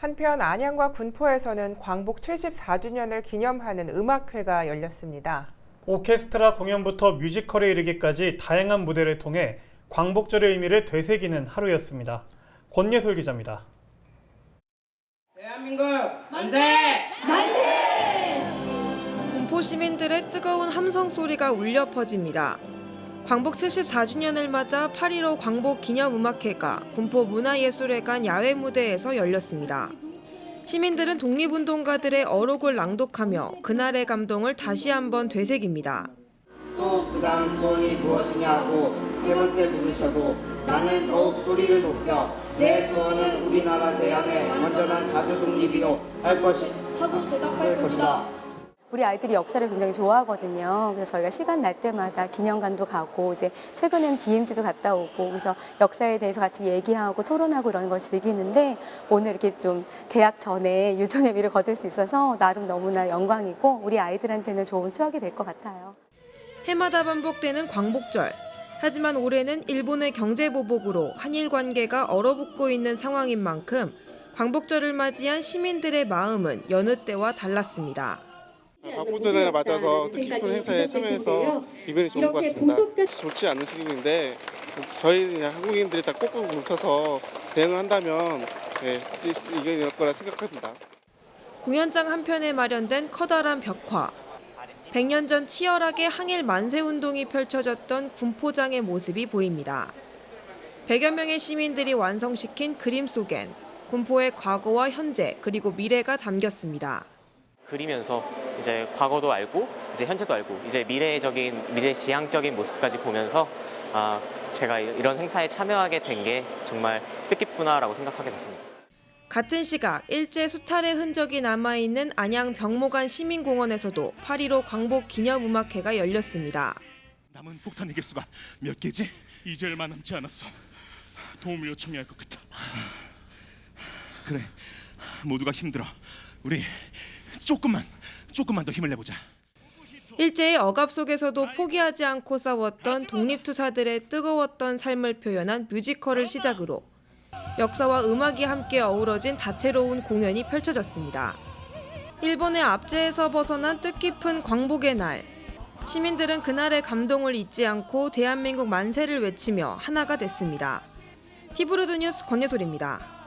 한편 안양과 군포에서는 광복 74주년을 기념하는 음악회가 열렸습니다. 오케스트라 공연부터 뮤지컬에 이르기까지 다양한 무대를 통해 광복절의 의미를 되새기는 하루였습니다. 권예솔 기자입니다. 대한민국 만세! 군포 시민들의 뜨거운 함성 소리가 울려 퍼집니다. 광복 74주년을 맞아 8.15 광복 기념음악회가 군포 문화예술회관 야외 무대에서 열렸습니다. 시민들은 독립운동가들의 어록을 낭독하며 그날의 감동을 다시 한번 되새깁니다. 또 그 다음 소원이 무엇이냐고 세 번째 물으셔도 나는 더욱 소리를 높여 내 소원은 우리나라 대항의 완전한 자주 독립이요 할 것이 하고 대답할 것이다. 우리 아이들이 역사를 굉장히 좋아하거든요. 그래서 저희가 시간 날 때마다 기념관도 가고 이제 최근엔 DMZ도 갔다 오고 그래서 역사에 대해서 같이 얘기하고 토론하고 이런 걸 즐기는데 오늘 이렇게 좀 개학 전에 유종의 미를 거둘 수 있어서 나름 너무나 영광이고 우리 아이들한테는 좋은 추억이 될 것 같아요. 해마다 반복되는 광복절. 하지만 올해는 일본의 경제 보복으로 한일 관계가 얼어붙고 있는 상황인 만큼 광복절을 맞이한 시민들의 마음은 여느 때와 달랐습니다. 광복절에 맞아서 뜻깊은 행사에 참여해서 기분이 좋은 것 같습니다. 좋지 않은 시기인데 저희 그냥 한국인들이 다 꼭꼭 뭉쳐서 대응을 한다면 네, 이겨낼 거라 생각합니다. 공연장 한편에 마련된 커다란 벽화. 100년 전 치열하게 항일 만세 운동이 펼쳐졌던 군포장의 모습이 보입니다. 100여 명의 시민들이 완성시킨 그림 속엔 군포의 과거와 현재 그리고 미래가 담겼습니다. 그리면서 이제 과거도 알고 이제 현재도 알고 이제 미래적인 미래 지향적인 모습까지 보면서 아 제가 이런 행사에 참여하게 된 게 정말 뜻깊구나라고 생각하게 됐습니다. 같은 시각 일제 수탈의 흔적이 남아 있는 안양 병모관 시민공원에서도 8.15 광복 기념음악회가 열렸습니다. 남은 폭탄의 개수가 몇 개지? 이제 얼마 남지 않았어. 도움을 요청해야 할 것 같아. 그래, 모두가 힘들어. 우리 조금만, 조금만 더 힘을 내보자. 일제의 억압 속에서도 포기하지 않고 싸웠던 독립투사들의 뜨거웠던 삶을 표현한 뮤지컬을 시작으로 역사와 음악이 함께 어우러진 다채로운 공연이 펼쳐졌습니다. 일본의 압제에서 벗어난 뜻깊은 광복의 날. 시민들은 그날의 감동을 잊지 않고 대한민국 만세를 외치며 하나가 됐습니다. 티브로드 뉴스 권예솔입니다.